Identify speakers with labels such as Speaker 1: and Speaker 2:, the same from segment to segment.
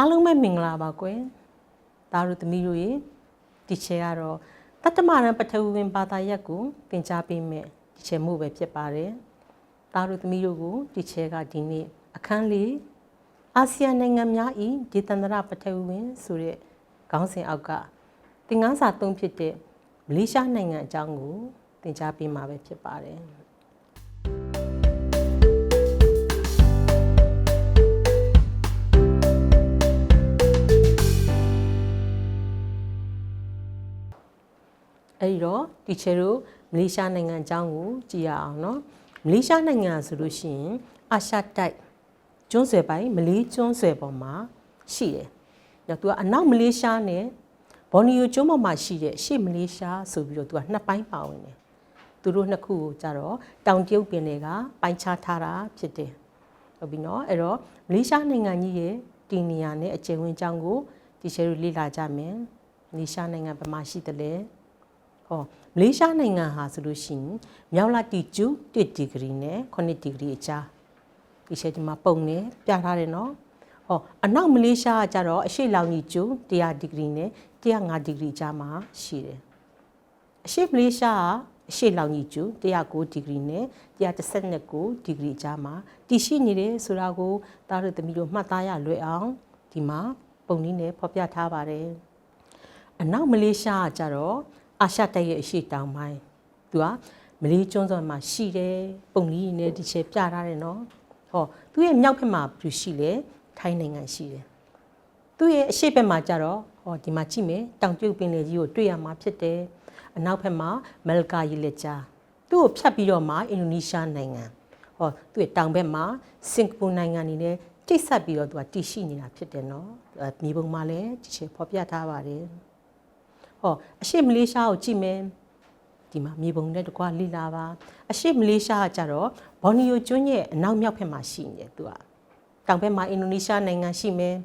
Speaker 1: အားလုံးပဲမင်္ဂလာပါကွယ်ဒါတို့သမီးတို့ရေဒီချေကတော့တတ္တမရန်ပထဝီဝင်ဘာသာရပ်ကိုသင်ကြားပေးမယ်ဒီချေမှုပဲဖြစ်ပါတယ်ဒါတို့သမီးတို့ကိုဒီချေကဒီနေ့အခန်းလေးအာဆီယံနိုင်ငံများဤဒေသန္တရပထဝီဝင်ဆိုတဲ့ခေါင်းစဉ်အောက်ကသင်ခန်းစာသုံးဖြစ်တဲ့မလေးရှားနိုင်ငံအကြောင်းကိုသင်ကြားပေးမှာပဲဖြစ်ပါတယ် အဲ့ဒီတော့ဒီချေတို့မလေးရှားနိုင်ငံအကြောင်းကိုကြည့်ရအောင်เนาะမလေးရှားနိုင်ငံဆိုလို့ရှိရင်အာရှတိုက်ကျွန်းဆွယ်ပိုင်းမလေးကျွန်းဆွယ်ပေါ်မှာရှိတယ်။ညသူကအနောက်မလေးရှားနဲ့ဘော်နီယိုကျွန်းပေါ်မှာရှိတဲ့ရှေ့မလေးရှားဆိုပြီးတော့သူကနှစ်ပိုင်းပါဝင်တယ်။သူတို့နှစ်ခုကိုကြတော့တောင်တရုတ်ပင်တွေကပိုင်းခြားထားတာဖြစ်တယ်။ဟုတ်ပြီနော်အဲ့တော့မလေးရှားနိုင်ငံကြီးရဲ့တီနီယာနဲ့အကျယ်ဝန်းကြောင်းကိုဒီချေတို့လေ့လာကြမယ်။မလေးရှားနိုင်ငံဘယ်မှာရှိသလဲ။ ဟောမလေးရှားနိုင်ငံဟာဆိုလို့ရှိရင်မြောက်လတီကျူ1ဒီဂရီနဲ့9ဒီဂရီအကြားဒီချက်ဒီမှာပုံနေပြထားတယ်နော်ဟောအနောက်မလေးရှားကကြတော့အရှိလောင်ကြီးကျူ100ဒီဂရီနဲ့105ဒီဂရီကြားမှာရှိတယ်အရှိမလေးရှားကအရှိလောင်ကြီးကျူ109ဒီဂရီနဲ့119ဒီဂရီကြားမှာတည်ရှိနေတယ်ဆိုတာကိုတားရသမီးတို့မှတ်သားရလွယ်အောင်ဒီမှာပုံနည်းနဲ့ဖော်ပြထားပါတယ်အနောက်မလေးရှားကကြတော့ အာရှတိုက်ရဲ့အရှိတောင်ပိုင်းသူကမလေးကျွန်းစော်မှာရှိတယ်ပုံလေးနဲ့ဒီချေပြထားတယ်နော်ဟောသူရဲ့မြောက်ဘက်မှာပြရှိလေထိုင်းနိုင်ငံရှိတယ်သူရဲ့အရှိဘက်မှာကြတော့ဟောဒီမှာကြည့်မယ်တောင်တရုတ်ပင်လယ်ကြီးကိုတွေ့ရမှာဖြစ်တယ်အနောက်ဘက်မှာမလကာရီလက်ကြားသူ့ကိုဖြတ်ပြီးတော့မှအင်ဒိုနီးရှားနိုင်ငံဟောသူ့ရဲ့တောင်ဘက်မှာစင်ကာပူနိုင်ငံနေနဲ့တိတ်ဆက်ပြီးတော့သူကတည်ရှိနေတာဖြစ်တယ်နော်မြေပုံမှာလည်းဒီချေဖော်ပြထားပါတယ် ဟောအရှိမလေးရှားကိုကြည့်မယ်ဒီမှာမြေပုံနဲ့တကွာလိလာပါအရှိမလေးရှားကကြတော့ဘော်နီယိုကျွန်းရဲ့အနောက်မြောက်ဘက်မှာရှိနေတယ်သူကတောင်ဘက်မှာအင်ဒိုနီးရှားနိုင်ငံရှိမယ်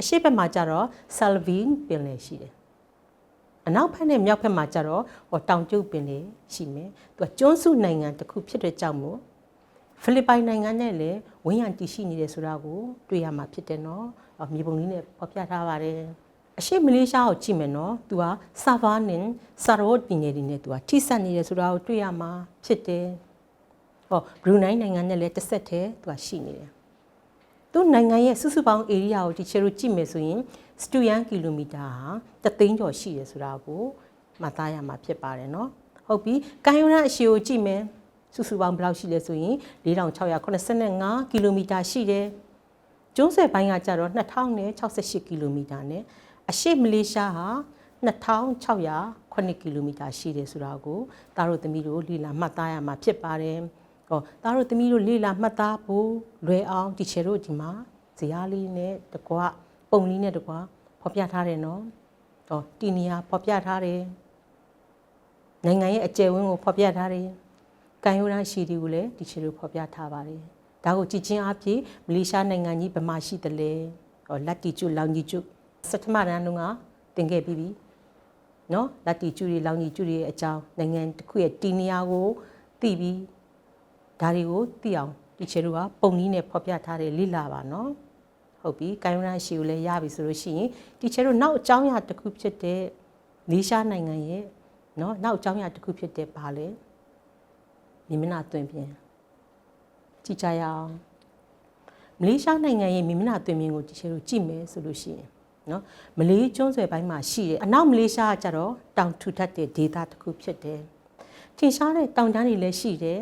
Speaker 1: အရှိဘက်မှာကြတော့ဆယ်လ်ဗင်းပင်လယ်ရှိတယ်အနောက်ဘက်နဲ့မြောက်ဘက်မှာကြတော့ဟောတောင်ကျုပ်ပင်လယ်ရှိမယ်သူကကျွန်းစုနိုင်ငံတစ်ခုဖြစ်တဲ့ကြောင့်မို့ဖိလစ်ပိုင်နိုင်ငံနဲ့လည်းဝန်းရံတည်ရှိနေတယ်ဆိုတာကိုတွေ့ရမှာဖြစ်တယ်နော်မြေပုံလေးနဲ့ဖော်ပြထားပါတယ် အရှိမလေးရှားကိုကြည့်မယ်နော်။ तू ကဆာဗာနင်ဆာရော့ပြည်နယ်တွေနဲ့ तू ကထိစပ်နေတယ်ဆိုတာကိုတွေ့ရမှာဖြစ်တယ်။ဟောဘရူနိုင်းနိုင်ငံနဲ့လည်းတစ်ဆက်တည်း तू ကရှိနေတယ်။သူနိုင်ငံရဲ့စုစုပေါင်း area ကိုဒီချေတို့ကြည့်မယ်ဆိုရင်စတူယန်ကီလိုမီတာဟာတသိန်းကျော်ရှိတယ်ဆိုတာကိုမှတ်သားရမှာဖြစ်ပါတယ်နော်။ဟုတ်ပြီ။ကန်ယိုရန်အရှိကိုကြည့်မယ်။စုစုပေါင်းဘယ်လောက်ရှိလဲဆိုရင်4685ကီလိုမီတာရှိတယ်။ကျွန်းဆွယ်ပိုင်းကကျတော့2068ကီလိုမီတာနဲ့ အရှိမလေးရှားဟာ2608ကီလိုမီတာရှိတယ်ဆိုတာကိုသားတို့သမီးတို့လေ့လာမှတ်သားရမှာဖြစ်ပါတယ်။ဟောသားတို့သမီးတို့လေ့လာမှတ်သားဖို့လွယ်အောင်ဒီချေတို့ဒီမှာဇာတ်လေးနဲ့တကွပုံလေးနဲ့တကွဖော်ပြထားတယ်နော်။ဟောတီနီယာဖော်ပြထားတယ်။နိုင်ငံရဲ့အကျယ်ဝန်းကိုဖော်ပြထားတယ်။ကန်ယိုရန်ရှိတီကိုလည်းဒီချေတို့ဖော်ပြထားပါတယ်။ဒါကိုကြည်ချင်းအဖြစ်မလေးရှားနိုင်ငံကြီးဗမာရှိတယ်လေ။ဟောလက်တီကျွလောင်ကြီးကျွ စက်ထမရန်တုန်းကတင်ခဲ့ပြီးပြီနော်လက်တီကျူရီလောင်ကြီးကျူရီရဲ့အကြောင်းနိုင်ငံတစ်ခုရဲ့တီနီယာကိုသိပြီးဒါတွေကိုသိအောင်ဒီချေတို့ကပုံနည်းနဲ့ဖော်ပြထားတဲ့လိလာပါနော်ဟုတ်ပြီကိုင်းရန်ရှိကိုလည်းရပြီဆိုလို့ရှိရင်ဒီချေတို့နောက်အကြောင်းအရာတစ်ခုဖြစ်တဲ့လေးရှားနိုင်ငံရဲ့နော်နောက်အကြောင်းအရာတစ်ခုဖြစ်တဲ့ဘာလဲမြေမနာတွင်ပြင်ကြည့်ကြရအောင်မလေးရှားနိုင်ငံရဲ့မြေမနာတွင်ပြင်ကိုဒီချေတို့ကြည့်မယ်ဆိုလို့ရှိရင် နော်မလေးကျွန်းဆွယ်ပိုင်းမှာရှိတယ်အနောက်မလေးရှားကကြတော့တောင်ထူထပ်တဲ့ဒေသတစ်ခုဖြစ်တယ်ထင်ရှားတဲ့တောင်တန်းတွေလည်းရှိတယ်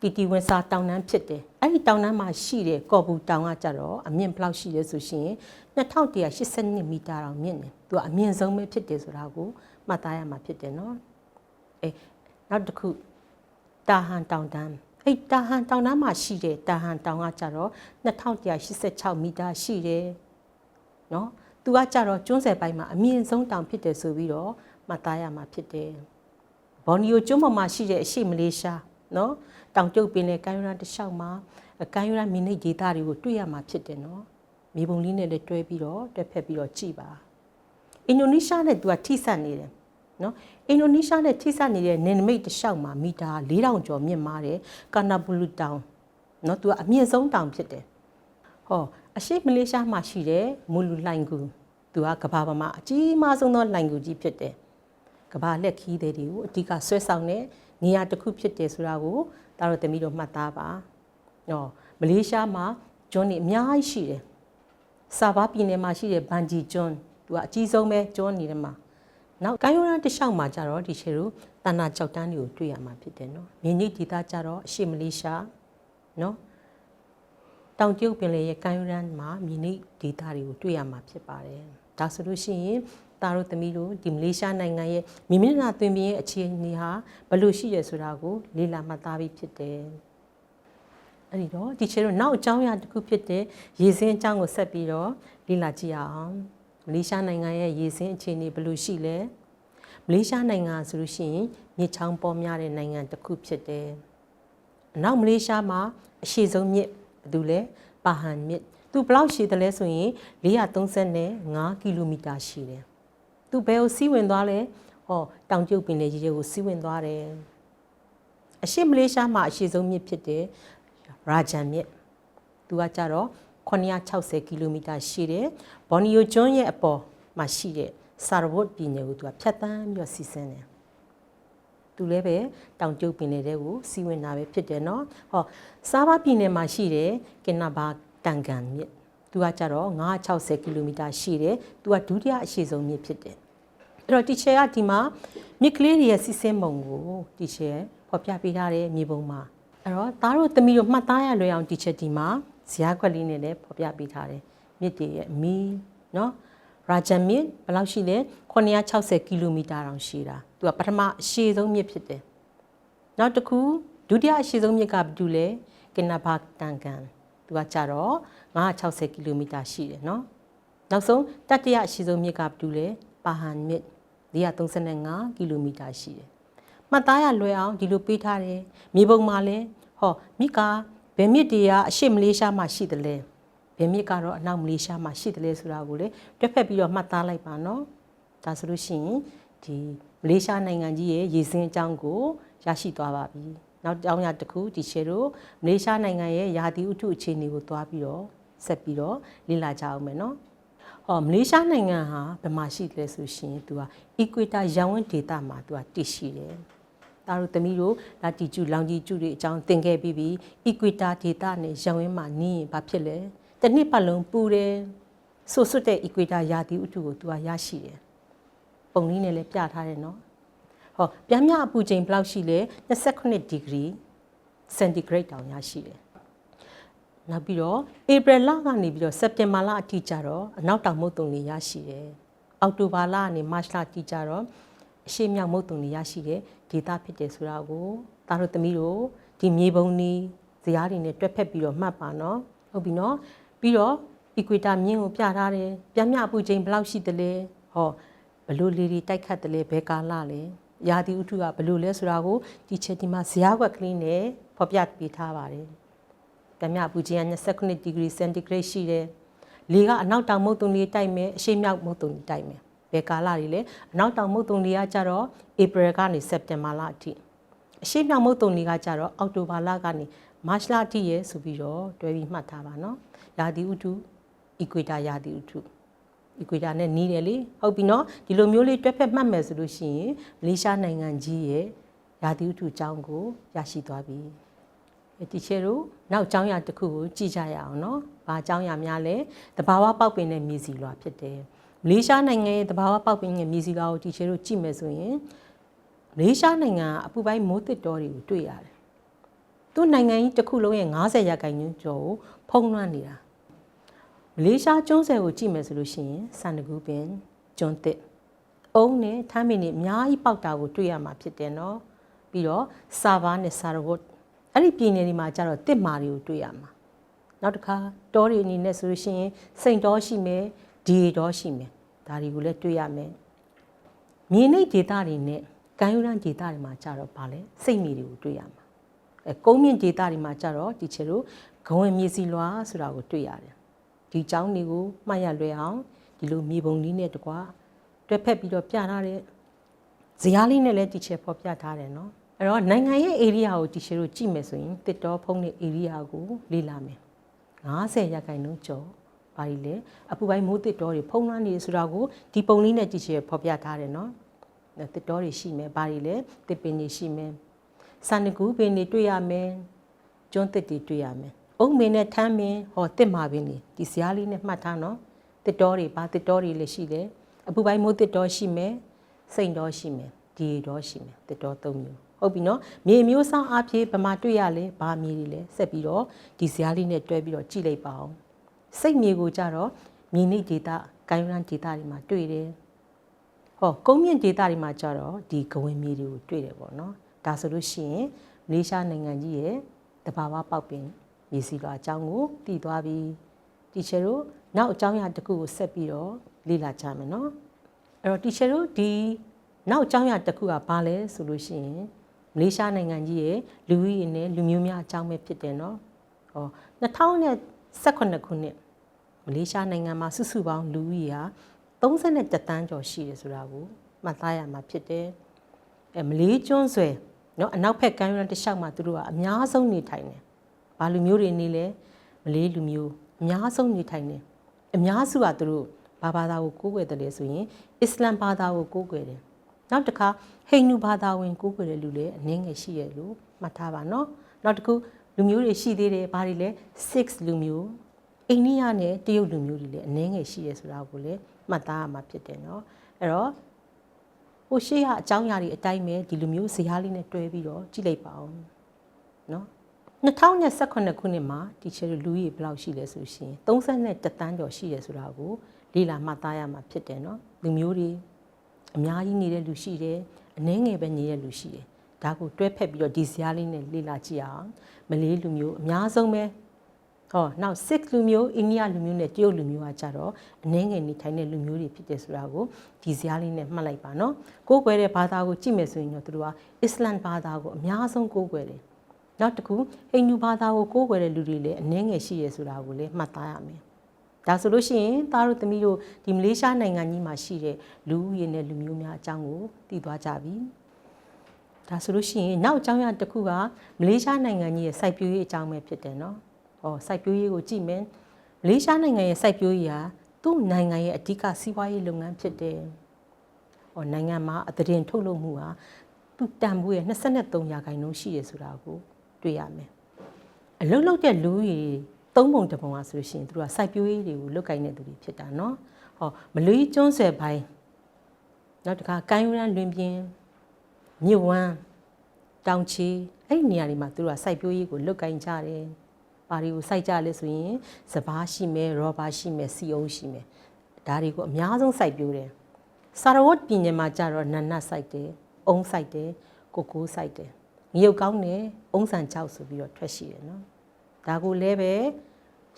Speaker 1: တီတီဝင်စာတောင်တန်းဖြစ်တယ်အဲ့ဒီတောင်တန်းမှာရှိတဲ့ကော်ပူတောင်ကကြတော့အမြင့်ဘယ်လောက်ရှိလဲဆိုရှင်2182မီတာတောင်မြင့်တယ်သူကအမြင့်ဆုံးပဲဖြစ်တယ်ဆိုတာကိုမှတ်သားရမှာဖြစ်တယ်နော်အဲနောက်တစ်ခုတာဟန်တောင်တန်းအဲ့တာဟန်တောင်တန်းမှာရှိတဲ့တာဟန်တောင်ကကြတော့2186မီတာရှိတယ် နော်သူကကြတော့ကျွန်းဆယ်ပိုင်းမှာအမြင့်ဆုံးတောင်ဖြစ်တယ်ဆိုပြီးတော့မှတ်သားရမှာဖြစ်တယ်ဘော်နီယိုကျွန်းပေါ်မှာရှိတဲ့အရှိမလေးရှားနော်တောင်ကျုပ်ပင်နဲ့ကိုင်းရန်တစ်လျှောက်မှာကိုင်းရန်မိနစ်ဒေတာတွေကိုတွေ့ရမှာဖြစ်တယ်နော်မြေပုံလေးနဲ့လည်းတွဲပြီးတော့တွဲဖက်ပြီးတော့ကြည်ပါအင်ဒိုနီးရှားနဲ့သူကထိစပ်နေတယ်နော်အင်ဒိုနီးရှားနဲ့ထိစပ်နေတဲ့နယ်နိမိတ်တစ်လျှောက်မှာမီတာ4000ကျော်မြင့်မားတယ်ကာနာဘူလူတောင်နော်သူကအမြင့်ဆုံးတောင်ဖြစ်တယ် ဟောအရှိမလေးရှားမှာရှိတဲ့မူလူလှိုင်ကူသူကကဘာပေါ်မှာအကြီးမားဆုံးသောလှိုင်ကူကြီးဖြစ်တယ်ကဘာလက်ခီးတဲ့တွေကိုအဓိကဆွဲဆောင်တဲ့နေရာတစ်ခုဖြစ်တယ်ဆိုတာကိုဒါတို့သမီးတို့မှတ်သားပါ။နော်မလေးရှားမှာကျွန်းတွေအများကြီးရှိတယ်။ဆာဘာပြည်နယ်မှာရှိတဲ့ဘန်ဂျီကျွန်းသူကအကြီးဆုံးပဲကျွန်းနေတယ်မှာ။နောက်ကိုင်းရိုးရန်တစ်လျှောက်မှာကြတော့ဒီချေတို့တဏ္ဍကြောက်တန်းတွေကိုတွေ့ရမှာဖြစ်တယ်နော်။မြင်းကြီးဒေသကြတော့အရှိမလေးရှားနော်။ တောင်ကျုပ်ပင်လေရဲ့ကမ်းရိုးတန်းမှာမြေနိဒေသတွေကိုတွေ့ရမှာဖြစ်ပါတယ်။ဒါဆိုလို့ရှိရင်သားတို့သမီးတို့ဒီမလေးရှားနိုင်ငံရဲ့မြေမျက်နှာသွင်းပြီးရဲ့အခြေအနေဟာဘယ်လိုရှိရဆိုတာကိုလေ့လာမှတ်သားပြီးဖြစ်တယ်။အဲ့ဒီတော့ဒီချေတို့နောက်အကြောင်းအရာတစ်ခုဖြစ်တဲ့ရေစင်းအကြောင်းကိုဆက်ပြီးတော့လေ့လာကြည့်အောင်။မလေးရှားနိုင်ငံရဲ့ရေစင်းအခြေအနေဘယ်လိုရှိလဲ။မလေးရှားနိုင်ငံဆိုလို့ရှိရင်မြစ်ချောင်းပေါ်များတဲ့နိုင်ငံတစ်ခုဖြစ်တယ်။အနောက်မလေးရှားမှာအရှိဆုံးမြစ် ဘာလို့လဲပါဟန်မြစ်သူဘလောက်ရှိတယ်လဲဆိုရင်435ကီလိုမီတာရှိတယ်သူဘယ်ကိုစီးဝင်သွားလဲဟောတောင်ကျုပ်ပင်လေကြီးကိုစီးဝင်သွားတယ်အရှိမလေးရှားမှာအရှိဆုံးမြစ်ဖြစ်တဲ့ရာဂျန်မြစ်သူကကြတော့960ကီလိုမီတာရှိတယ်ဘော်နီယိုကျွန်းရဲ့အပေါ်မှာရှိတဲ့ဆာရဝတ်ပြည်နယ်ကိုသူကဖြတ်တန်းပြီးတော့စီးဆင်းတယ် သူလည်းပဲတောင်ကျုပ်ပင်လေတဲ့ကိုစီးဝင်တာပဲဖြစ်တယ်နော်ဟောစားဘာပြည်နယ်မှာရှိတဲ့ကင်နာဘာတန်ကန်မြစ်သူကကြတော့960ကီလိုမီတာရှိတယ်သူကဒုတိယအရှိဆုံးမြစ်ဖြစ်တယ်အဲ့တော့တီချယ်ကဒီမှာမြစ်ကလေးတွေရဲ့စီးဆင်းပုံကိုတီချယ်ဖော်ပြပေးထားတဲ့မြေပုံမှာအဲ့တော့သားတို့သမီးတို့မှတ်သားရလွယ်အောင်တီချယ်ဒီမှာဇာတ်ခွက်လေးနဲ့လည်းဖော်ပြပေးထားတယ်မြစ်တွေရဲ့အမီနော် ရာဂျန်မြစ်ဘယ်လောက်ရှိလဲ960ကီလိုမီတာတောင်ရှိတာသူကပထမအရှိဆုံးမြစ်ဖြစ်တယ်နောက်တစ်ခုဒုတိယအရှိဆုံးမြစ်ကဘာတူလဲကင်နာဘာတန်ကန်သူကကြတော့960ကီလိုမီတာရှိတယ်နော်နောက်ဆုံးတတိယအရှိဆုံးမြစ်ကဘာတူလဲပါဟန်မြစ်435ကီလိုမီတာရှိတယ်မှတ်သားရလွယ်အောင်ဒီလိုပေးထားတယ်မြေပုံမှာလဲဟောမြစ်ကဘယ်မြစ်တွေက အရှိမလေးရှားမှာရှိတယ်လဲ ဘယ်မြစ်ကတော့အနောက်မလေးရှားမှာရှိတယ်လဲဆိုတာကိုလေတွက်ဖက်ပြီးတော့မှတ်သားလိုက်ပါနော်ဒါဆိုလို့ရှိရင်ဒီမလေးရှားနိုင်ငံကြီးရဲ့ရေစင်းအကြောင်းကိုရရှိသွားပါပြီနောက်ကြောင်းရတစ်ခုဒီရှယ်တို့မလေးရှားနိုင်ငံရဲ့ယာတီဥထုအခြေအနေကိုသွားပြီးတော့ဆက်ပြီးတော့လေ့လာကြအောင်မယ်နော်ဟောမလေးရှားနိုင်ငံဟာဘယ်မှာရှိတယ်ဆိုရှင်သူကအီကွေတာရန်ဝန်းဒေသမှာသူကတည်ရှိတယ်။ဒါတို့သမီးတို့လာတီကျူလောင်ကြီးကျူတွေအကြောင်းသင်ခဲ့ပြီးပြီ။အီကွေတာဒေသနဲ့ရန်ဝန်းမှာနီးရင်ဘာဖြစ်လဲ။ တစ်နှစ်ပတ်လုံးပူတယ်။ဆူဆွတ်တဲ့အီကွေတာရာသီဥတုကိုသူကရရှိတယ်။ပုံလေးနဲ့လည်းပြထားတယ်နော်။ဟောပြင်းပြအပူချိန်ဘယ်လောက်ရှိလဲ29ဒီဂရီစင်တီဂရိတ်တောင်ရရှိတယ်နောက်ပြီးတော့ဧပြီလကနေပြီးတော့စက်တင်ဘာလအထိကျတော့အနောက်တောင်မုတ်တုံတွေရရှိတယ်။အောက်တိုဘာလကနေမတ်လအထိကျတော့အရှေ့မြောက်မုတ်တုံတွေရရှိတဲ့ဒေသဖြစ်တယ်ဆိုတာကိုသားတို့သမီးတို့ဒီမြေပုံတွေဇရာတွေနဲ့တွက်ဖက်ပြီးတော့မှတ်ပါနော်။ဟုတ်ပြီနော်။ ပြီးတော့ equator မြင်းကိုပြထားတယ်။ပြမြအပူချိန်ဘယ်လောက်ရှိသလဲ။ဟောဘလို့လေတွေတိုက်ခတ်တယ်လဲဘယ်ကာလလဲ။ရာသီဥတုကဘလို့လဲဆိုတာကိုဒီချက်ဒီမှာဇရာွက်ကလေးနဲ့ဖော်ပြပေးထားပါတယ်။ဓမြပူချင်းက29ဒီဂရီစင်တီဂရိတ်ရှိတယ်။လေကအနောက်တောင်မုတ်တုံတွေတိုက်မယ်အရှေ့မြောက်မုတ်တုံတွေတိုက်မယ်။ဘယ်ကာလတွေလဲအနောက်တောင်မုတ်တုံတွေကကြတော့ဧပြီကနေစက်တင်ဘာလအထိအရှေ့မြောက်မုတ်တုံတွေကကြတော့အောက်တိုဘာလကနေ မတ်လအထိရဲဆိုပြီးတော့တွဲပြီးမှတ်ထားပါနော်။ရာသီဥတုအီကွေတာရာသီဥတုအီကွေတာနဲ့နီးတယ်လေဟုတ်ပြီနော်ဒီလိုမျိုးလေးတွဲဖက်မှတ်မယ်ဆိုလို့ရှိရင်မလေးရှားနိုင်ငံကြီးရဲ့ရာသီဥတုအကြောင်းကိုရရှိသွားပြီ။တီချေတို့နောက်ကျောင်းရတစ်ခုကိုကြည့်ကြရအောင်နော်။ဘာကျောင်းရများလဲ။တဘာဝပေါက်ပင်နဲ့မြေစီလွာဖြစ်တယ်။မလေးရှားနိုင်ငံရဲ့တဘာဝပေါက်ပင်နဲ့မြေစီလွာကိုတီချေတို့ကြည့်မယ်ဆိုရင်မလေးရှားနိုင်ငံအပူပိုင်းမိုးတစ်တော်တွေကိုတွေ့ရတယ်။ သူ့နိုင်ငံကြီးတစ်ခုလုံးရဲ့90ရာခိုင်နှုန်းကျော်ကိုဖုံးလွှမ်းနေတာ။မလေးရှားကျွန်းဆယ်ကိုကြည့်မယ်ဆိုလို့ရှိရင်စန္ဒကူပင်ကျွန်းတစ်အုံးနဲ့ထမ်းပင်တွေအများကြီးပေါက်တာကိုတွေ့ရမှာဖြစ်တယ်နော်။ပြီးတော့ဆာဗာနဲ့ဆာရဝတ်အဲ့ဒီပြည်နယ်တွေမှာကျတော့တစ်မာတွေကိုတွေ့ရမှာနောက်တစ်ခါတောတွေအနေနဲ့ဆိုလို့ရှိရင်စိန်တောရှိမယ်ဒီတောရှိမယ်ဒါတွေကိုလည်းတွေ့ရမယ်မြေနိတ်ဒေသတွေနဲ့ကမ်းရိုးတန်းဒေသတွေမှာကျတော့ဗာလဲစိတ်မြေတွေကိုတွေ့ရမှာအဲ ကုန်းမြင့်ဒေသတွေမှာကျတော့ဒီချေတို့ဂဝင်မြေစီလွာဆိုတာကိုတွေ့ရတယ်ဒီเจ้าတွေကိုမှတ်ရလွယ်အောင်ဒီလိုမြေပုံလေးနဲ့တကွာတွဲဖက်ပြီးတော့ပြထားတဲ့ဇာတ်လေးနဲ့လည်းဒီချေဖော်ပြထားတယ်နော်အဲ့တော့နိုင်ငံရဲ့ area ကိုတီရှယ်တို့ကြည့်မယ်ဆိုရင်တစ်တော်ဖုံးတဲ့ area ကိုလေ့လာမယ်90ရာခိုင်နှုန်းကျော် ဘာကြီးလဲအပူပိုင်းမိုးတစ်တော်တွေဖုံးလွှမ်းနေဆိုတာကိုဒီပုံလေးနဲ့ကြည့်ချင်ဖော်ပြထားတယ်နော်တစ်တော်တွေရှိမယ်ဘာကြီးလဲတစ်ပင်တွေရှိမယ် စန္ဒကူပင်တွေတွေ့ရမယ်ကျွန်းတစ်တွေတွေ့ရမယ်အုံမင်းနဲ့ထမ်းမင်းဟောတစ်မာပင်တွေဒီစရာလေးနဲ့မှတ်ထားနော်တစ်တော်တွေဘာတစ်တော်တွေလည်းရှိတယ်အပူပိုင်းမိုးတစ်တော်ရှိမယ်စိန်တော်ရှိမယ်ဒီတော်ရှိမယ်တစ်တော်၃မျိုးဟုတ်ပြီနော်မြေမျိုးစောင်းအဖြစ်ဗမာတွေ့ရလဲဘာမြေတွေလဲဆက်ပြီးတော့ဒီဇာတ်လေးနဲ့တွဲပြီးတော့ကြည့်လိုက်ပါအောင်စိတ်မြေကိုကြတော့မြေနိဒေတာကိုင်းရန်ဒေတာတွေမှာတွေ့တယ်ဟောကုန်းမြင့်ဒေတာတွေမှာကြတော့ဒီကဝင်မြေတွေကိုတွေ့တယ်ပေါ့နော် ဒါဆိုလို့ရှိရင်မလေးရှားနိုင်ငံကြီးရဲ့တဘာဝပေါက်ပင်မြေစီလွာအကြောင်းကိုတည်သွားပြီတီချာတို့နောက်အကြောင်းအရာတစ်ခုကိုဆက်ပြီးတော့လေ့လာကြမယ်နော်အဲ့တော့တီချာတို့ဒီနောက်အကြောင်းအရာတစ်ခုကဘာလဲဆိုလို့ရှိရင်မလေးရှားနိုင်ငံကြီးရဲ့လူဦးရေနဲ့လူမျိုးများအကြောင်းပဲဖြစ်တယ်နော်ဟော2018ခုနှစ်မလေးရှားနိုင်ငံမှာစုစုပေါင်းလူဦးရေဟာ31တန်းကျော်ရှိတယ်ဆိုတာကိုမှတ်သားရမှာဖြစ်တယ်အဲမလေးကျွန်းဆွယ် နော်အနောက်ဘက်ကမ်းရိုးတန်းတစ်လျှောက်မှာသူတို့ကအများဆုံးနေထိုင်တယ်ဘာလူမျိုးတွေနေလဲမလေးလူမျိုးအများဆုံးနေထိုင်တယ်အများစုကသူတို့ဘာဘာသာကိုကိုးကွယ်တယ်လဲဆိုရင်အစ္စလမ်ဘာသာကိုကိုးကွယ်တယ်နောက်တစ်ခါဟိန္ဒူဘာသာဝင်ကိုးကွယ်တဲ့လူလည်းအနည်းငယ်ရှိရလို့မှတ်ထားပါနော်နောက်တစ်ခုလူမျိုးတွေရှိသေးတယ်ဘာတွေလဲ6လူမျိုးအိန္ဒိယနဲ့တရုတ်လူမျိုးတွေလည်းအနည်းငယ်ရှိရဆိုတာကိုလည်းမှတ်သားရမှာဖြစ်တယ်နော်အဲ့တော့ ဟိုရှေ့ကအကြောင်းအရာတွေအတိုင်းပဲဒီလူမျိုးဇာတ်လေးနဲ့တွဲပြီးတော့ကြည့်လိုက်ပါအောင်နော်2018ခုနှစ်မှာတီချာလူကြီးဘယ်လောက်ရှိလဲဆိုရှင်31တန်းကျော်ရှိရဆိုတာကိုလေ့လာမှတ်သားရမှာဖြစ်တယ်နော်လူမျိုးတွေအများကြီးနေတဲ့လူရှိတယ်အနည်းငယ်ပဲနေတဲ့လူရှိတယ်ဒါကိုတွဲဖက်ပြီးတော့ဒီဇာတ်လေးနဲ့လေ့လာကြည့်အောင်မလေးလူမျိုးအများဆုံးပဲ ဟောနောက်6လူမျိုးအိန္ဒိယလူမျိုးနဲ့တရုတ်လူမျိုးကကြတော့အနည်းငယ်နေထိုင်တဲ့လူမျိုးတွေဖြစ်တယ်ဆိုတာကိုဒီဇာတ်လေးနဲ့မှတ်လိုက်ပါနော်ကိုးကွယ်တဲ့ဘာသာကိုကြည့်မယ်ဆိုရင်တော့သူတို့ကအစ္စလမ်ဘာသာကိုအများဆုံးကိုးကွယ်တယ်နောက်တစ်ခုဟိန္ဒူဘာသာကိုကိုးကွယ်တဲ့လူတွေလည်းအနည်းငယ်ရှိရဆိုတာကိုလည်းမှတ်သားရမယ်ဒါဆိုလို့ရှိရင်သားတို့သမီးတို့ဒီမလေးရှားနိုင်ငံကြီးမှာရှိတဲ့လူဦးရေနဲ့လူမျိုးများအကြောင်းကိုသိသွားကြပြီဒါဆိုလို့ရှိရင်နောက်အကြောင်းအရာတစ်ခုကမလေးရှားနိုင်ငံကြီးရဲ့စိုက်ပျိုးရေးအကြောင်းပဲဖြစ်တယ်နော်။ ဟောစိုက်ပျိုးရေးကိုကြည့်မယ်။မလေးရှားနိုင်ငံရဲ့စိုက်ပျိုးရေးဟာသူ့နိုင်ငံရဲ့အဓိကစီးပွားရေးလုပ်ငန်းဖြစ်တယ်။ဟောနိုင်ငံမှာအသရင်ထုတ်လုပ်မှုဟာသူ့တန်ဖိုးရဲ့23ရာခိုင်နှုန်းရှိရဆိုတာကိုတွေ့ရမယ်။အလုံးလုံးတဲ့လူကြီးသုံးပုံတစ်ပုံကဆိုလို့ရှိရင်သူတို့ကစိုက်ပျိုးရေးတွေကိုလုပ်ကိုင်နေသူတွေဖြစ်တာနော်။ဟောမလူကြီးကျွန်းဆွယ်ပိုင်းနောက်တစ်ခါကိုင်းရန်လွင်ပြင်းမြစ်ဝမ်းတောင်ချီအဲ့ဒီနေရာတွေမှာသူတို့ကစိုက်ပျိုးရေးကိုလုပ်ကိုင်ကြတယ်။ ပါတွေကိုစိုက်ကြလဲဆိုရင်စပားရှိမယ်ရောဘာရှိမယ်စီအုံးရှိမယ်။ဒါတွေကိုအများဆုံးစိုက်ပျိုးတယ်။စာရဝတ်ပြည်နယ်မှာကြတော့နတ်နတ်စိုက်တယ်။အုံးစိုက်တယ်။ကိုကိုစိုက်တယ်။ငရုတ်ကောင်းတယ်။အုံးဆန်ချောက်ဆိုပြီးတော့ထွက်ရှိတယ်နော်။ဒါကိုလည်းပဲ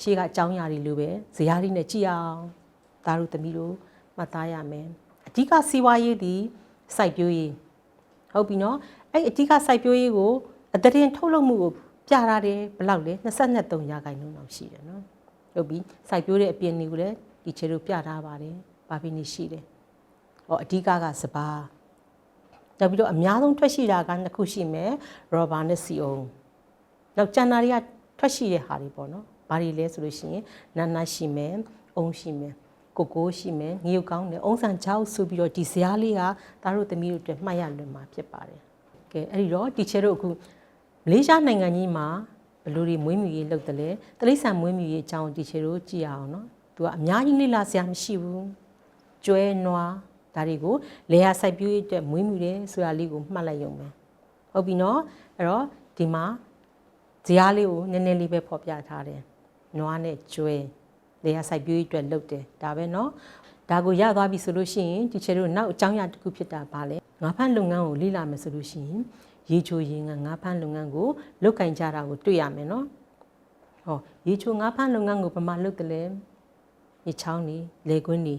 Speaker 1: ရှေ့ကအကြောင်းအရာတွေလိုပဲဇရာတွေနဲ့ကြည့်အောင်။ဒါတို့သမီးတို့မှတ်သားရမယ်။အဓိကစီးပွားရေးဒီစိုက်ပျိုးရေးဟုတ်ပြီနော်အဲ့အဓိကစိုက်ပျိုးရေးကိုအတရင်ထုတ်လုပ်မှုကို ပြထားတယ်ဘယ်လောက်လဲ23ရာခိုင်နှုန်းလောက်ရှိတယ်နော်ဟုတ်ပြီစိုက်ပျိုးတဲ့အပြင်တွေကိုလည်းဒီချေတို့ပြထားပါတယ်ဘာဖြစ်နေရှိတယ်ဟောအဓိကကစပါးနောက်ပြီးတော့အများဆုံးထွက်ရှိတာကနှစ်ခုရှိမယ်ရောဘာနဲ့စီအုံနောက်ကျန်တာတွေကထွက်ရှိတဲ့ဟာတွေပေါ့နော်ဘာတွေလဲဆိုလို့ရှိရင်နာနာရှိမယ်အုံရှိမယ်ကိုကိုရှိမယ်ငရုတ်ကောင်းတယ်အုံးဆန်ချောက်ဆိုပြီးတော့ဒီဇာတ်လေးကသားတို့သမီးတို့အတွက်မှတ်ရလွန်မှာဖြစ်ပါတယ်ကဲအဲ့ဒီတော့တီချာတို့အခု မလေးရှားနိုင်ငံကြီးမှာဘလူတွေမွေးမြူရေးလုပ်တယ်လေတလိษံမွေးမြူရေးအကြောင်းတီချေတို့ကြည့်ရအောင်နော်သူကအများကြီးလေ့လာစရာမရှိဘူးကျွဲနွားဒါတွေကိုလေယာစိုက်ပျိုးရေးအတွက်မွေးမြူတယ်ဆိုတာလေးကိုမှတ်လိုက်ရုံပဲဟုတ်ပြီနော်အဲ့တော့ဒီမှာဇရားလေးကိုနည်းနည်းလေးပဲဖော်ပြထားတယ်နွားနဲ့ကျွဲလေယာစိုက်ပျိုးရေးအတွက်လုပ်တယ်ဒါပဲနော်ဒါကိုရသွားပြီဆိုလို့ရှိရင်တီချေတို့နောက်အကြောင်းအရာတစ်ခုဖြစ်တာပါလေငါးဖက်လုပ်ငန်းကိုလေ့လာမယ်ဆိုလို့ရှိရင် ရေချိုရေငန်းငါးဖမ်းလုပ်ငန်းကိုလုတ်ကင်ကြတာကိုတွေ့ရမယ်နော်ဟောရေချိုငါးဖမ်းလုပ်ငန်းကိုဘယ်မှာလုတ်တယ်လဲရချောင်းနေလေကွင်းနေ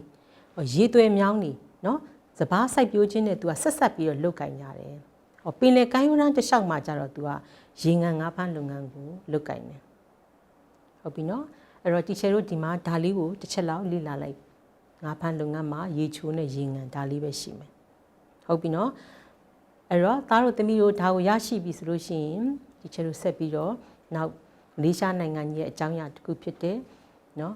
Speaker 1: ရေသွဲမြောင်းနေနော်စဘာစိုက်ပျိုးခြင်းနဲ့ तू ကဆက်ဆက်ပြီးတော့လုတ်ကင်ရတယ်ဟောပင်လေကိုင်းဝန်းတစ်လျှောက်မှာကြတော့ तू ကရေငန်းငါးဖမ်းလုပ်ငန်းကိုလုတ်ကင်တယ်ဟုတ်ပြီနော်အဲ့တော့ teacher တို့ဒီမှာဒါလေးကိုတစ်ချက်လောက်လေ့လာလိုက်ငါးဖမ်းလုပ်ငန်းမှာရေချိုးနဲ့ရေငန်းဒါလေးပဲရှိမယ်ဟုတ်ပြီနော် အဲ့တော့သားတို့သမီးတို့ဒါကိုရရှိပြီဆိုလို့ရှိရင် teacher တို့ဆက်ပြီးတော့နောက်မလေးရှားနိုင်ငံကြီးရဲ့အကြောင်းအရာတစ်ခုဖြစ်တဲ့နော်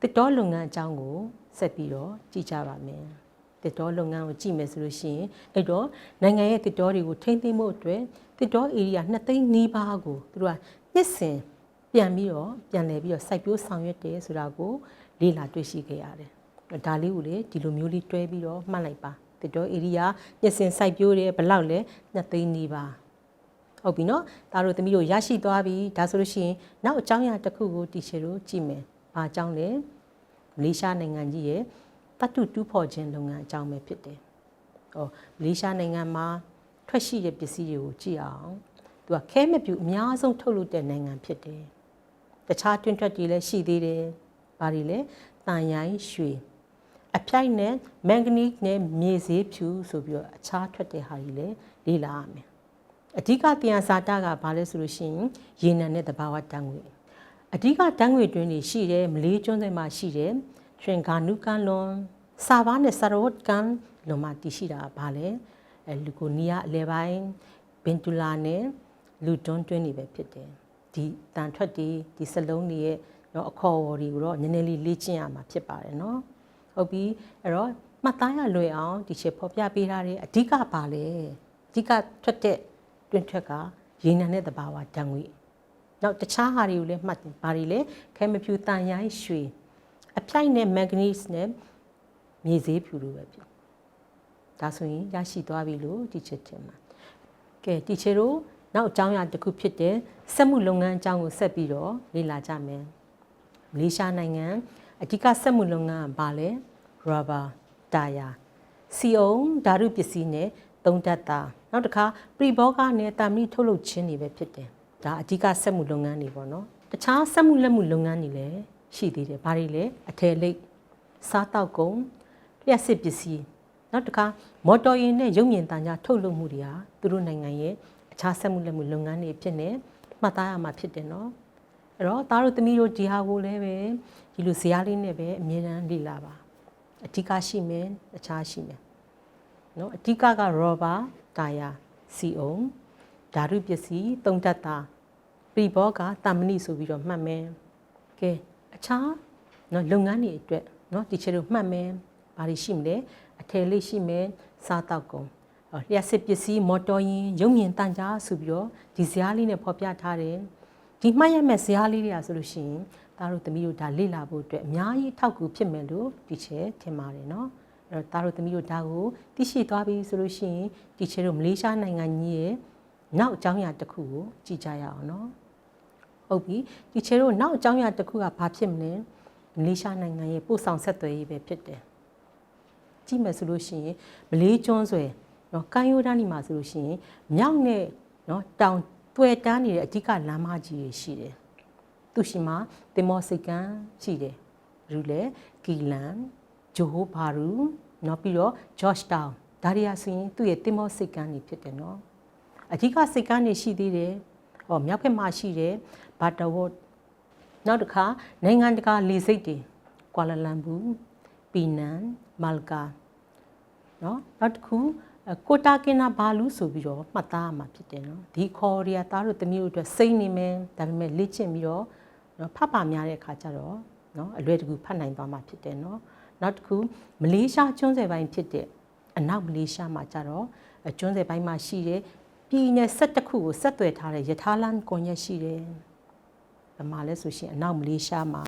Speaker 1: တစ်တော်လုပ်ငန်းအကြောင်းကိုဆက်ပြီးတော့ကြည့်ကြပါမယ်တစ်တော်လုပ်ငန်းကိုကြည့်မယ်ဆိုလို့ရှိရင်အဲ့တော့နိုင်ငံရဲ့တစ်တော်တွေကိုထိမ့်သိမ်းဖို့အတွက်တစ်တော် area 2သိန်းနီးပါးကိုသူတို့ကနှစ်စဉ်ပြန်ပြီးတော့ပြန်လည်ပြီးတော့စိုက်ပျိုးဆောင်ရွက်တယ်ဆိုတာကိုလေ့လာတွေ့ရှိခဲ့ရတယ်ဒါလေးကိုလေဒီလိုမျိုးလေးတွဲပြီးတော့မှတ်လိုက်ပါ တစ်တော် area နှစ်စဉ်စိုက်ပျိုးတယ်ဘယ်လောက်လဲ2သိန်းနီးပါးဟုတ်ပြီနော်ဒါတို့သမီးတို့ရရှိသွားပြီဒါဆိုလို့ရှိရင်နောက်အကြောင်းအရာတစ်ခုကိုတီချေတို့ကြည့်မယ်။ဘာအကြောင်းလဲမလေးရှားနိုင်ငံကြီးရဲ့တတ်တူတူးဖော်ခြင်းလုပ်ငန်းအကြောင်းပဲဖြစ်တယ်။ဟောမလေးရှားနိုင်ငံမှာထွက်ရှိတဲ့ပစ္စည်းတွေကိုကြည့်အောင်။သူကခဲမပြူအများဆုံးထုတ်လုပ်တဲ့နိုင်ငံဖြစ်တယ်။တခြားတွင်းထွက်တွေလည်းရှိသေးတယ်။ဘာတွေလဲ။တန်ရိုင်းရွှေ အပြိုက်နဲ့မန်ဂနီနဲ့မြေဈေးဖြူဆိုပြီးတော့အခြားထွက်တဲ့ဟာတွေလည်းလေ့လာရမယ်။အဓိကတရားစာတကဘာလဲဆိုလို့ရှိရင်ရေနံနဲ့တဘာဝတန်ငွေအဓိကတန်းငွေတွင်းတွေရှိတယ်မလေးကျွန်းတွေမှာရှိတယ်ထရင်ဂါနုကန်လွန်စာဘာနဲ့ဆာရော့ကန်လွန်မှာတည်ရှိတာဘာလဲအဲလူကိုနီးယားအလဲပိုင်းဘင်တူလာနဲ့လူတွန်းတွင်းတွေပဲဖြစ်တယ်ဒီတန်ထွက်တွေဒီစလုံးတွေရဲ့တော့အခေါ်အဝေါ်တွေကိုတော့နည်းနည်းလေးလေ့ကျင့်ရမှာဖြစ်ပါတယ်နော် ဟုတ်ပြီအဲ့တော့မှတ်သားရလွယ်အောင်ဒီချက်ဖော်ပြပေးထားတဲ့အဓိကပါလဲအဓိကထွက်တဲ့တွင်းထွက်ကရေနံနဲ့တဘာဝဓာတ်ငွေနောက်တခြားဟာတွေကိုလည်းမှတ်တယ်ဘာတွေလဲခဲမဖြူတန်ရိုင်းရွှေအပြိုက်နဲ့မန်ဂနီစ်နဲ့မြေဈေးဖြူလိုပဲဖြစ်ဒါဆိုရင်ရရှိသွားပြီလို့ဒီချက်တင်မှာကဲဒီချက်တို့နောက်အကြောင်းအရာတစ်ခုဖြစ်တဲ့စက်မှုလုပ်ငန်းအကြောင်းကိုဆက်ပြီးတော့လေ့လာကြမယ်မလေးရှားနိုင်ငံအဓိကစက်မှုလုပ်ငန်းကဘာလဲ rubber tire စီအုံဓာတုပစ္စည်းနဲ့သုံးတတ်တာနောက်တစ်ခါပရိဘောဂနဲ့တာမဏိထုတ်လုပ်ခြင်းတွေပဲဖြစ်တယ်ဒါအဓိကစက်မှုလုပ်ငန်းတွေပေါ့နော်တခြားစက်မှုလက်မှုလုပ်ငန်းတွေလည်းရှိသေးတယ်ဘာတွေလဲအထည်လိပ်စားတောက်ကုန်လျှက်စစ်ပစ္စည်းနောက်တစ်ခါမော်တော်ယာဉ်နဲ့ရုပ်မြင်သံကြားထုတ်လုပ်မှုတွေဟာသူတို့နိုင်ငံရဲ့အခြားစက်မှုလက်မှုလုပ်ငန်းတွေဖြစ်နေမှတ်သားရမှာဖြစ်တယ်နော်အဲ့တော့သားတို့သမီးတို့ဒီဟာကိုလည်းပဲဒီလိုဇာတ်လေးနဲ့ပဲအမြဲတမ်းလေ့လာပါ အဓိကရှိမယ်အခြားရှိမယ်နော်အဓိကကရောဘာတာယာစီအုံဓာတုပစ္စည်းသုံးတတ်တာပြဘောကတာမဏိဆိုပြီးတော့မှတ်မယ်ကဲအခြားနော်လုပ်ငန်းတွေအတွက်နော်ဒီချက်တို့မှတ်မယ်ဘာတွေရှိမလဲအထည်လေးရှိမယ်စားတောက်ကုန်လျှက်စစ်ပစ္စည်းမော်တော်ယာဉ်ရုပ်မြင်တန်ကြားဆိုပြီးတော့ဒီဇာတ်လေးနဲ့ဖော်ပြထားတယ်ဒီမှတ်ရမယ့်ဇာတ်လေးတွေကဆိုလို့ရှိရင် သားတို့သမီးတို့ဒါလေ့လာဖို့အတွက်အများကြီးထောက်ကူဖြစ်မယ်လို့ဒီချက်ထင်ပါတယ်နော်အဲ့တော့သားတို့သမီးတို့ဒါကိုသိရှိသွားပြီဆိုလို့ရှိရင်ဒီချက်တို့မလေးရှားနိုင်ငံကြီးရဲ့နောက်အကြောင်းအရာတစ်ခုကိုကြည့်ကြရအောင်နော်ဟုတ်ပြီဒီချေတို့နောက်အကြောင်းအရာတစ်ခုကဘာဖြစ်မလဲမလေးရှားနိုင်ငံရဲ့ပို့ဆောင်ဆက်သွယ်ရေးပဲဖြစ်တယ်ကြည့်မယ်ဆိုလို့ရှိရင်မလေးကျွန်းဆွဲနော်ကန်ယိုဒာနီမှာဆိုလို့ရှိရင်မြောက်နဲ့နော်တောင်တွေ့တန်းနေတဲ့အဓိကလမ်းမကြီးတွေရှိတယ် သူရှိမှာတင်မောစိတ်ကန်းရှိတယ်ရူလေကီလန်ဂျိုဟိုဘာရူနော်ပြီးတော့ George Town ဒါရီယာဆိုရင်သူ့ရဲ့တင်မောစိတ်ကန်းကြီးဖြစ်တယ်နော်အဓိကစိတ်ကန်းနေရှိသေးတယ်ဟောမြောက်ဘက်မှာရှိတယ်ဘာတာဝတ်နောက်တစ်ခါနိုင်ငံတကာလေဆိပ်တွေကွာလာလမ်ပူပီနန်မာလကာနော်နောက်တစ်ခုကိုတာကင်နာဘာလူဆိုပြီးတော့မှတ်သားရမှာဖြစ်တယ်နော်ဒီခေါ်ရီယာသားတို့တမျိုးအတွက်စိတ်နေမယ်ဒါပေမဲ့လေ့ကျင့်ပြီးတော့ နော်ဖတ်ပါများတဲ့အခါကျတော့နော်အလွယ်တကူဖတ်နိုင်သွားမှာဖြစ်တယ်နော်နောက်တစ်ခုမလေးရှားကျွန်းဆွယ်ပိုင်းဖြစ်တဲ့အနောက်မလေးရှားမှာကျတော့ကျွန်းဆွယ်ပိုင်းမှာရှိတဲ့ပြည်နယ်12ခုကိုဆက်သွယ်ထားတဲ့ယထာလန်ကွန်ရက်ရှိတယ်။ဗမာလဲဆိုရှင်အနောက်မလေးရှားမှာ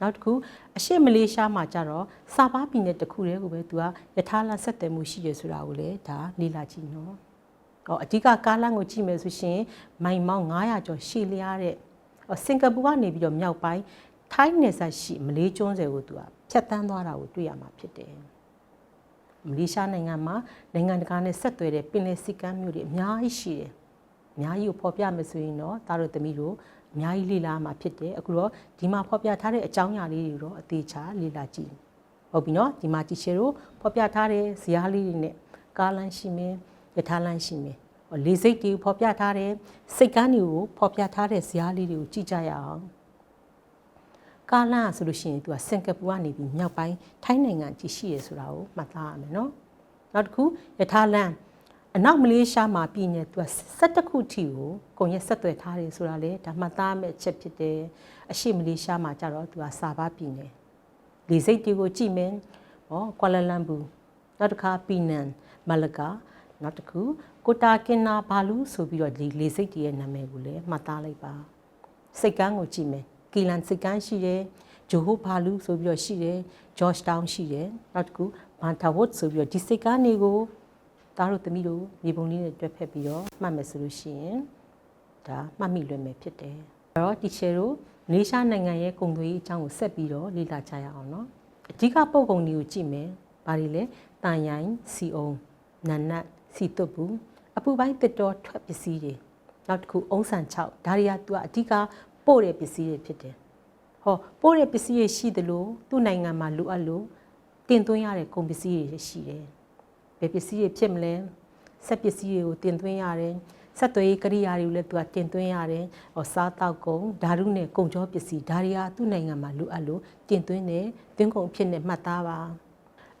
Speaker 1: နောက်တစ်ခုအရှေ့မလေးရှားမှာကျတော့စာပါပြည်နယ်တစ်ခုတည်းကိုပဲသူကယထာလန်ဆက်သွယ်မှုရှိရဆိုတာကိုလည်းဒါလေ့လာကြည့်နော်။ဟောအဓိကကားလမ်းကိုကြည့်မယ်ဆိုရှင်မိုင်မောင်း900ကျော်ရှည်လျားတဲ့ စင်ကာပူကနေပြီးတော့မြောက်ပိုင်းထိုင်းနယ်စပ်ရှိမလေးကျွန်းဆွယ်ကိုသူကဖြတ်တန်းသွားတာကိုတွေ့ရမှာဖြစ်တယ်။မလေးရှားနိုင်ငံမှာနိုင်ငံတကာနဲ့ဆက်သွယ်တဲ့ပင်လယ်စီကမ်းမျိုးတွေအများကြီးရှိတယ်။အများကြီးကိုဖော်ပြမယ်ဆိုရင်တော့သားတို့သမီးတို့အများကြီးလေ့လာမှာဖြစ်တယ်။အခုတော့ဒီမှာဖော်ပြထားတဲ့အကြောင်းအရာလေးတွေတော့အသေးချာလေ့လာကြည့်။ဟုတ်ပြီနော်ဒီမှာတီရှယ်တို့ဖော်ပြထားတဲ့ဇာတ်လေးတွေနဲ့ကားလမ်းရှိမယ်၊ရထားလမ်းရှိမယ်။ လေစိတ်တွေကိုဖော်ပြထားတဲ့စိတ်ကမ်းတွေကိုဖော်ပြထားတဲ့ဇာတ်လေးတွေကိုကြည့်ကြရအောင်။ကာလဆိုလို့ရှိရင်သူကစင်ကာပူကနေပြီးမြောက်ပိုင်းထိုင်းနိုင်ငံကြီးရှိရဆိုတာကိုမှတ်သားရမယ်နော်နောက်တစ်ခုယထာလန်အနောက်မလေးရှားမှာပြည်နယ်သူက17ခုထိကိုကုန်ရက်ဆက်သွယ်ထားတယ်ဆိုတာလေဒါမှတ်သားမဲ့အချက်ဖြစ်တယ်အရှိမလေးရှားမှာကြတော့သူကစာဘာပြည်နယ်လေစိတ်တွေကိုကြည့်မယ်ဟောကွာလာလမ်ပူနောက်တစ်ခါပီနန်မလကာနောက်တစ်ခုကိုတာကင်နာဘာလူဆိုပြီးတော့ဒီလေစိတ်တွေရဲ့နာမည်ကိုလည်းမှတ်သားလိုက်ပါစိတ်ကန်းကိုကြည့်မယ်ကီလန်စိတ်ကန်းရှိတယ်ဂျိုဟိုဘာလူဆိုပြီးတော့ရှိတယ်ဂျော့ချ်တောင်းရှိတယ်နောက်တစ်ခုဘန်တာဝတ်ဆိုပြီးတော့ဒီစိတ်ကန်းတွေကိုသားတို့သမီးတို့မြေပုံလေးနဲ့တွဲဖက်ပြီးတော့မှတ်မယ်ဆိုလို့ရှိရင်ဒါမှတ်မိလွယ်မယ်ဖြစ်တယ်အဲ့တော့တီချယ်တို့မလေးရှားနိုင်ငံရဲ့ကုန်သွယ်ရေးအကြောင်းကိုဆက်ပြီးတော့လေ့လာကြရအောင်နော်အဓိကပုံကုန်တွေကိုကြည့်မယ်ဘာတွေလဲတန်ရိုင်းစီအောင်နန်နတ်စီတုပ်ဘူး အပူပိုင်းတစ်တော်ထွက်ပစ္စည်းတွေနောက်တစ်ခုအုံးဆန်6ဒါတွေကသူကအဓိကပို့တဲ့ပစ္စည်းတွေဖြစ်တယ်ဟောပို့တဲ့ပစ္စည်းတွေရှိသလိုသူ့နိုင်ငံမှာလိုအပ်လို့တင်သွင်းရတဲ့ကုန်ပစ္စည်းတွေရှိတယ်ဘယ်ပစ္စည်းတွေဖြစ်မလဲဆက်ပစ္စည်းတွေကိုတင်သွင်းရတယ်ဆက်သွယ်ရေးကရိယာတွေကိုလည်းသူကတင်သွင်းရတယ်ဟောစားတောက်ကုန်ဓာတုနဲ့ကုန်ကြောပစ္စည်းဒါတွေကသူ့နိုင်ငံမှာလိုအပ်လို့တင်သွင်းတယ်သွင်းကုန်ဖြစ်နေမှတ်သားပါအ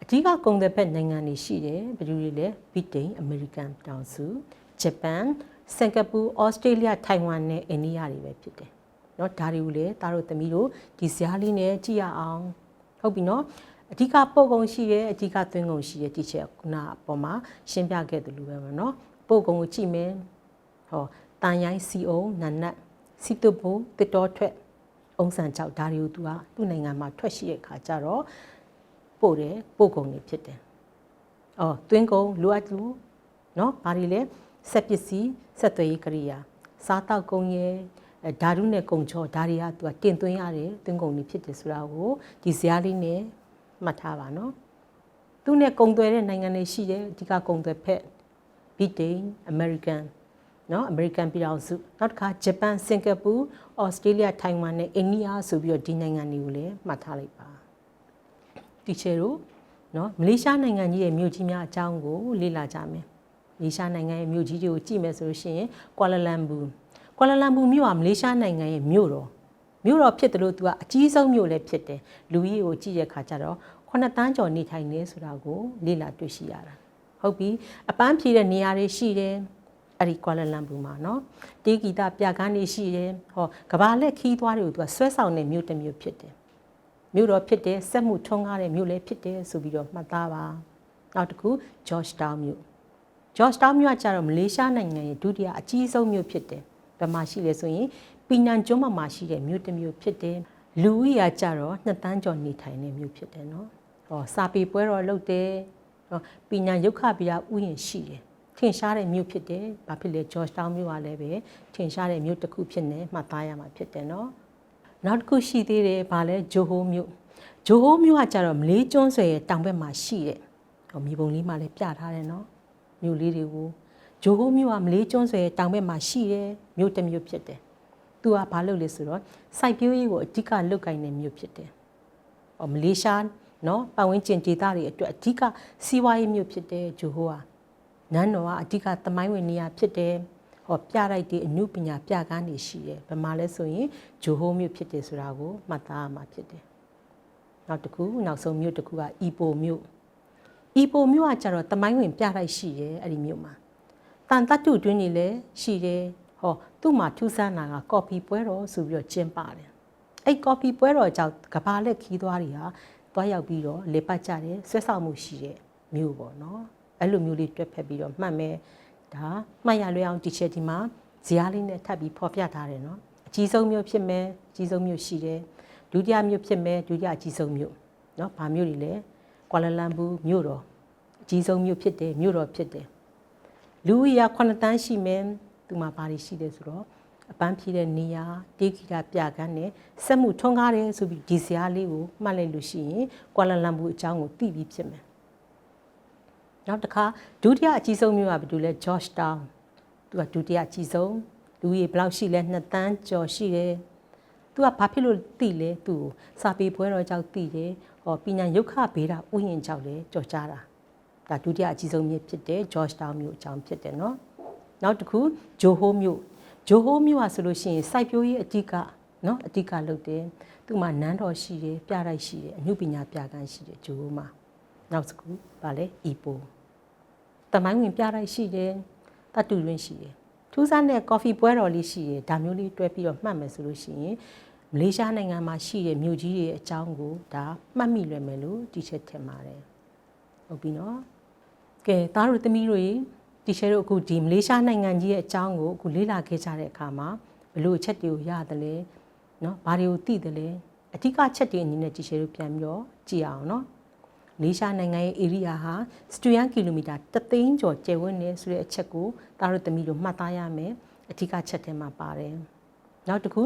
Speaker 1: ဓိကကုန်တဲ့ဘက်နိုင်ငံတွေရှိတယ်ဘယ်လိုတွေလဲဗြိတိန်အမေရိကန်တောင်စုဂျပန်စင်ကာပူဩစတြေးလျထိုင်ဝမ်နဲ့အိန္ဒိယတွေပဲဖြစ်တယ်เนาะဒါတွေကိုလည်းသားတို့သမီးတို့ဒီဇာတ်လေးနဲ့ကြည့်ရအောင်ဟုတ်ပြီเนาะအဓိကပို့ကုန်ရှိရဲအဓိကသွင်းကုန်ရှိရဲဒီချက်ခုနအပေါ်မှာရှင်းပြခဲ့တယ်လို့ပဲပေါ့နော်ပို့ကုန်ကိုကြည့်မယ်ဟောတန်ရိုင်းစီအောင်နန်နတ်စီတုဘူတစ်တော်ထွက်အုံးဆန်ကြောက်ဒါတွေကိုသူကသူ့နိုင်ငံမှာထွက်ရှိတဲ့ခါကျတော့ ပို့တယ်ပို့ကုန်တွေဖြစ်တယ်။အော်သွင်းကုန်လိုအပ်လို့နော်ဘာတွေလဲဆက်ပစ္စည်းဆက်သွယ်ရေးကရိယာစားတောက်ကုန်ရဲ့ဓာတုနဲ့ကုန်ချောဓာတွေကသူကတင်သွင်းရတယ်သွင်းကုန်တွေဖြစ်တယ်ဆိုတာကိုဒီဇာတ်လေးနဲ့မှတ်ထားပါနော်သူနဲ့ကုံသွဲတဲ့နိုင်ငံတွေရှိတယ်အဓိကကုံသွဲဖက်ဗြိတိန်အမေရိကန်နော်အမေရိကန်ပြည်ထောင်စုနောက်တစ်ခါဂျပန်စင်ကာပူဩစတြေးလျထိုင်ဝမ်နဲ့အိန္ဒိယဆိုပြီးတော့ဒီနိုင်ငံတွေကိုလည်းမှတ်ထားလိုက်ပါ teacher တို့နော်မလေးရှားနိုင်ငံကြီးရဲ့မြို့ကြီးများအကြောင်းကိုလေ့လာကြမယ်မလေးရှားနိုင်ငံရဲ့မြို့ကြီးတွေကိုကြည့်မယ်ဆိုလို့ရှိရင်ကွာလာလမ်ပူကွာလာလမ်ပူမြို့ကမလေးရှားနိုင်ငံရဲ့မြို့တော်မြို့တော်ဖြစ်တယ်လို့သူကအကြီးဆုံးမြို့လည်းဖြစ်တယ်လူကြီးကိုကြည့်ရခါကျတော့ခုနှစ်တန်းကျော်နေထိုင်နေဆိုတာကိုလေ့လာတွေ့ရှိရတာဟုတ်ပြီအပန်းဖြေတဲ့နေရာတွေရှိတယ်အဲ့ဒီကွာလာလမ်ပူမှာနော်တေဂီတာပြကန်းတွေရှိတယ်ဟောကဘာလက်ခီးသွားတွေကိုသူကဆွဲဆောင်တဲ့မြို့တစ်မြို့ဖြစ်တယ် မြို့တော်ဖြစ်တယ်စက်မှုထွန်းကားတဲ့မြို့လည်းဖြစ်တယ်ဆိုပြီးတော့မှတ်သားပါနောက်တစ်ခု George Town မြို့ George Town မြို့ကကျတော့မလေးရှားနိုင်ငံရဲ့ဒုတိယအကြီးဆုံးမြို့ဖြစ်တယ်ဘယ်မှာရှိလဲဆိုရင်ပီနန်ကျွန်းမှာရှိတဲ့မြို့တစ်မြို့ဖြစ်တယ်လူဦးရေကြတော့နှစ်တန်းကျော်နေထိုင်တဲ့မြို့ဖြစ်တယ်နော်ဟောစာပေပွဲတော်လုပ်တယ်ဟောပညာရုပ်ခပြာဥယျာဉ်ရှိတယ်ထင်ရှားတဲ့မြို့ဖြစ်တယ်ဘာဖြစ်လဲ George Town မြို့ကလည်းပဲထင်ရှားတဲ့မြို့တစ်ခုဖြစ်နေမှတ်သားရမှာဖြစ်တယ်နော် နောက်တစ်ခုရှိသေးတယ်ဘာလဲဂျိုဟိုမြို့ဂျိုဟိုမြို့ကကြတော့မလေးကျွန်းဆွေရဲ့တောင်ဘက်မှာရှိတဲ့ဟောမြေပုံလေးမှာလည်းပြထားတယ်နော်မြို့လေးတွေကိုဂျိုဟိုမြို့ကမလေးကျွန်းဆွေရဲ့တောင်ဘက်မှာရှိတယ်မြို့တစ်မြို့ဖြစ်တယ်သူကဘာလုပ်လဲဆိုတော့စိုက်ပျိုးရေးကိုအဓိကလုပ်ကိုင်တဲ့မြို့ဖြစ်တယ်။ဟောမလေးရှားနော်ပတ်ဝန်းကျင်ဒေသတွေအတွက်အဓိကစီးပွားရေးမြို့ဖြစ်တယ်ဂျိုဟိုဟာနန်းတော်ကအဓိကသမိုင်းဝင်နေရာဖြစ်တယ်။ ဟောပြလိုက်တဲ့အမှုပညာပြကားနေရှိတယ်။ဘယ်မှာလဲဆိုရင်ဂျိုဟိုမြို့ဖြစ်တယ်ဆိုတာကိုမှတ်သားရမှာဖြစ်တယ်။နောက်တစ်ခုနောက်ဆုံးမြို့တစ်ခုကအီပိုမြို့အီပိုမြို့ကကျတော့သမိုင်းဝင်ပြလိုက်ရှိတယ်အဲ့ဒီမြို့မှာတန်တတ်တုတွင်းနေလဲရှိတယ်ဟောသူ့မှာထူးဆန်းတာကကော်ဖီပွဲတော်ဆိုပြီးတော့ကျင်းပါတယ်အဲ့ကော်ဖီပွဲတော်ကြောင့်ကဘာလက်ခီးသွားတွေဟာသွားရောက်ပြီးတော့လေပတ်ကြတယ်ဆွဲဆောင်မှုရှိတဲ့မြို့ပေါ့နော်အဲ့လိုမျိုးလေးတွက်ဖက်ပြီးတော့မှတ်မယ် ဒါမှတ်ရလွယ်အောင်တီချက်ဒီမှာဇာတ်လေးနဲ့ထပ်ပြီးဖော်ပြထားတယ်နော်အကြီးဆုံးမြို့ဖြစ်မယ်အကြီးဆုံးမြို့ရှိတယ်ဒုတိယမြို့ဖြစ်မယ်ဒုတိယအကြီးဆုံးမြို့နော်ဘာမြို့တွေလဲကွာလာလမ်ပူမြို့တော်အကြီးဆုံးမြို့ဖြစ်တယ်မြို့တော်ဖြစ်တယ်လူဦးရေ9တန်းရှိမယ်သူမှာဘာတွေရှိတယ်ဆိုတော့အပန်းဖြေတဲ့နေရာတေးဂီတာပြကန်းနဲ့စက်မှုထွန်းကားတယ်ဆိုပြီးဒီဇာတ်လေးကိုမှတ်လိုက်လို့ရှိရင်ကွာလာလမ်ပူအကြောင်းကိုသိပြီးဖြစ်မယ် နောက်တစ်ခါဒုတိယအကြီးဆုံးမြို့ကဘာလို့လဲ George Town သူကဒုတိယအကြီးဆုံးလူကြီးဘယ်လောက်ရှိလဲ2တန်းကျော်ရှိတယ်သူကဘာဖြစ်လို့သိလဲသူစာပေပွဲတော်ကြောင့်သိတယ်ဟောပညာရုပ်ခဗေဒဥယျာဉ်ကြောင့်လဲကြော်ကြတာဒါဒုတိယအကြီးဆုံးမြို့ဖြစ်တယ် George Town မြို့အကြောင်းဖြစ်တယ်နော်နောက်တစ်ခုဂျိုဟိုမြို့ဂျိုဟိုမြို့ဟာဆိုလို့ရှိရင်စိုက်ပျိုးရေးအဓိကနော်အဓိကလုပ်တယ်သူ့မှာနန်းတော်ရှိတယ်ပြတိုက်ရှိတယ်အမှုပညာပြကန်းရှိတယ်ဂျိုဟိုမှာ နောက်တစ်ခုဗာလဲအီပိုတမိုင်းဝင်ပြတိုက်ရှိတယ်တတ်တူရင်းရှိတယ်ထူးဆန်းတဲ့ coffee ပွဲတော်လေးရှိတယ်ဒါမျိုးလေးတွဲပြီးတော့မှတ်မယ်ဆိုလို့ရှိရင်မလေးရှားနိုင်ငံမှာရှိတဲ့မြို့ကြီးတွေအကြောင်းကိုဒါမှတ်မိလွယ်မယ်လို့ဒီချက်ထင်ပါတယ်ဟုတ်ပြီနော်ကဲသားတို့သမီးတို့ရေဒီချက်တို့အခုဒီမလေးရှားနိုင်ငံကြီးရဲ့အကြောင်းကိုအခုလေ့လာခဲ့ကြတဲ့အခါမှာဘလို့အချက်တွေကိုရတယ်လဲနော်ဘာတွေကိုသိတယ်လဲအဓိကချက်တွေအနေနဲ့ဒီချက်တို့ပြန်ပြီးတော့ကြည့်အောင်နော် လေးရှားနိုင်ငံရဲ့ area ဟာစတူယန်ကီလိုမီတာ3သိန်းကျော်ကျယ်ဝန်းနေဆိုတဲ့အချက်ကိုတာတို့သမီးတို့မှတ်သားရမယ်အဓိကချက်ထဲမှာပါတယ်နောက်တစ်ခု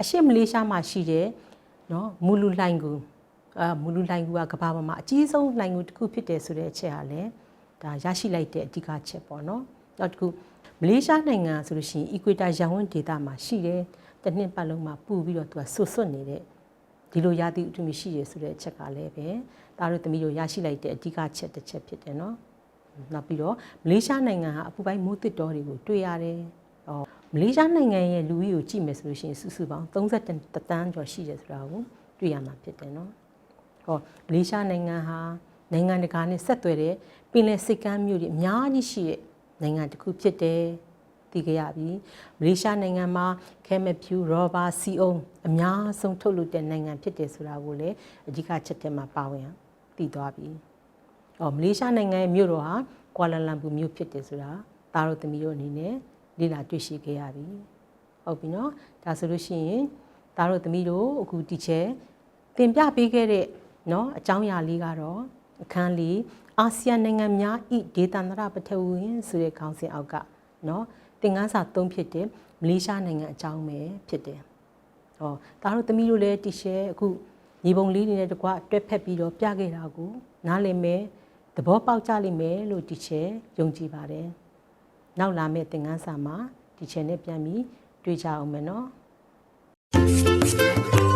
Speaker 1: အရှေ့မလေးရှားမှာရှိတဲ့နော်မူလူလိုင်ကူအာမူလူလိုင်ကူကကမ္ဘာပေါ်မှာအကြီးဆုံးလိုင်ကူတစ်ခုဖြစ်တယ်ဆိုတဲ့အချက်ဟာလည်းဒါရရှိလိုက်တဲ့အဓိကချက်ပေါ့နော်နောက်တစ်ခုမလေးရှားနိုင်ငံဆိုလို့ရှိရင် equator ရန်ဝန်းဒေသမှာရှိတယ်တစ်နှစ်ပတ်လုံးမှာပူပြီးတော့သူကဆွတ်ဆွတ်နေတဲ့ ဒီလိုရာသီဥတုမျိုးရှိရဆိုတဲ့အချက်ကလည်းပဲဒါတို့သမီးတို့ရရှိလိုက်တဲ့အဓိကချက်တစ်ချက်ဖြစ်တယ်နော်နောက်ပြီးတော့မလေးရှားနိုင်ငံဟာအပူပိုင်းမိုးတစ်တော်တွေကိုတွေ့ရတယ်ဟောမလေးရှားနိုင်ငံရဲ့လူကြီးကိုကြည့်မယ်ဆိုလို့ရှိရင်စုစုပေါင်း30တန်းကျော်ရှိတယ်ဆိုတာကိုတွေ့ရမှာဖြစ်တယ်နော်ဟောမလေးရှားနိုင်ငံဟာနိုင်ငံတကာနဲ့ဆက်သွယ်တဲ့ပင်လယ်စိတ်ကမ်းမြို့တွေအများကြီးရှိတဲ့နိုင်ငံတစ်ခုဖြစ်တယ် သိကြရပြီမလေးရှားနိုင်ငံမှာခဲမဖြူရောဘာစီအုံအများဆုံးထုတ်လုပ်တဲ့နိုင်ငံဖြစ်တယ်ဆိုတာကိုလည်းအဓိကချက်ထဲမှာပါဝင်သိသွားပြီ။အော်မလေးရှားနိုင်ငံရဲ့မြို့တော်ဟာကွာလာလမ်ပူမြို့ဖြစ်တယ်ဆိုတာဒါတို့သမီးတို့အနေနဲ့လေ့လာတွေ့ရှိခဲ့ရပြီ။ဟုတ်ပြီနော်။ဒါဆိုလို့ရှိရင်ဒါတို့သမီးတို့အခုဒီချက်တင်ပြပေးခဲ့တဲ့နော်အကြောင်းအရာလေးကတော့အခန်းလေးအာဆီယံနိုင်ငံများဤဒေသန္တရပထဝီဝင်ဆိုတဲ့ခေါင်းစဉ်အောက်ကနော် သင်ခန်းစာ၃ဖြစ်တယ်မလေးရှားနိုင်ငံအကြောင်းပဲဖြစ်တယ်။ဟောဒါတို့သမီးတို့လည်းတီရှဲအခုညီပုံလေးတွေနဲ့တကွတွက်ဖက်ပြီးတော့ပြခဲ့တာကိုနားလည်မယ်သဘောပေါက်ကြလိမ့်မယ်လို့တီရှဲယုံကြည်ပါတယ်။နောက်လာမယ့်သင်ခန်းစာမှာတီရှဲနဲ့ပြန်ပြီးတွေ့ကြအောင်မယ်နော်။